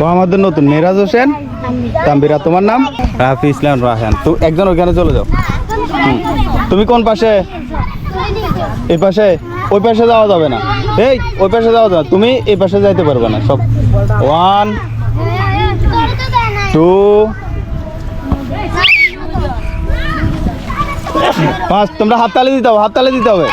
ও আমাদের নতুন মেরাজ হোসেন তাম্বিরা তোমার নাম? রাফি ইসলাম রাহান। তো একজন ওখানে চলে যাও। তুমি কোন পাশে? এই পাশে? ওই পাশে যাওয়া যাবে না। এই, ওই পাশে যাওয়া যাবে। তুমি এই পাশে যাইতে পারবে না সব। ওয়ান টু পাঁচ তোমরা হাততালি দিতে হবে, হাততালি দিতে হবে।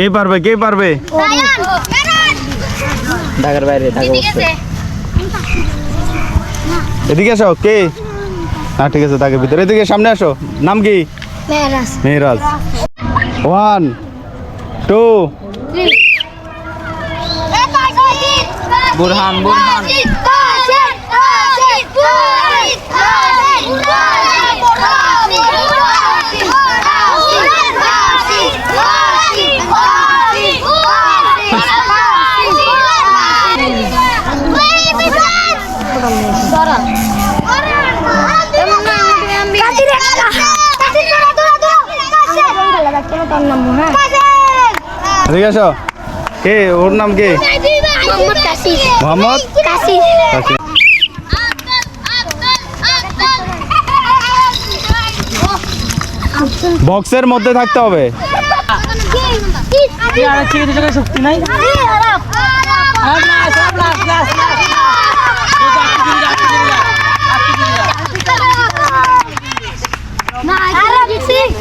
কে পারবে কে পারবে? ঢাকার বাইরে এদিকে আসো কে? হ্যাঁ ঠিক আছে তাকে ভিতরে। এদিকে সামনে আসো। নাম কি? মেহরাজ। One two. বুরহান বুরহান। এদিকে আসো। কে ওর নাম কে? মোহাম্মদ। বক্সের মধ্যে থাকতে হবে। শক্তি নাই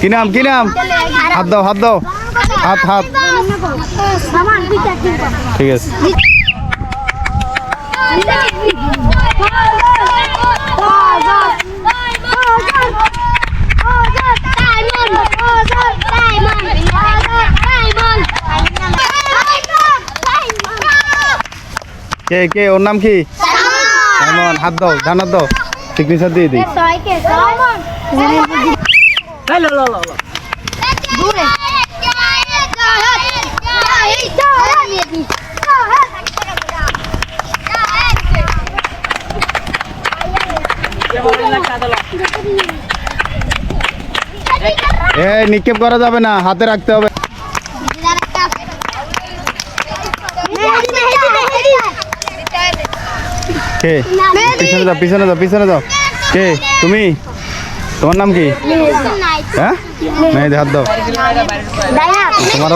কি নাম কি নাম? হাত দাও হাত দাও। হাত হাত। ঠিক আছে। কে কে, ওর নাম কি? হাত দাও ধানাত দাও। দিয়ে দিই। এ নিক্ষেপ করা যাবে না হাতে রাখতে হবে। কে? পিছনে যাও পিছনে যাও পিছনে যাও। কে? তুমি? তোমার নাম কি? হ্যাঁ? মেয়েদের হাত দাও। তোমার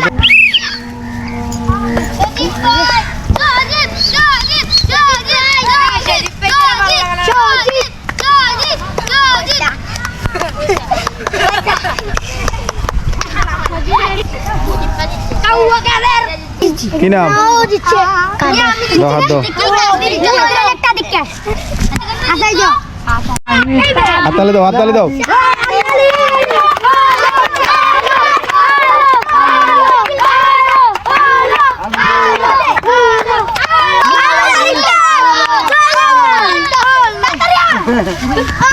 কি নাম? হাততালি দাও। হাততালি দাও Ah!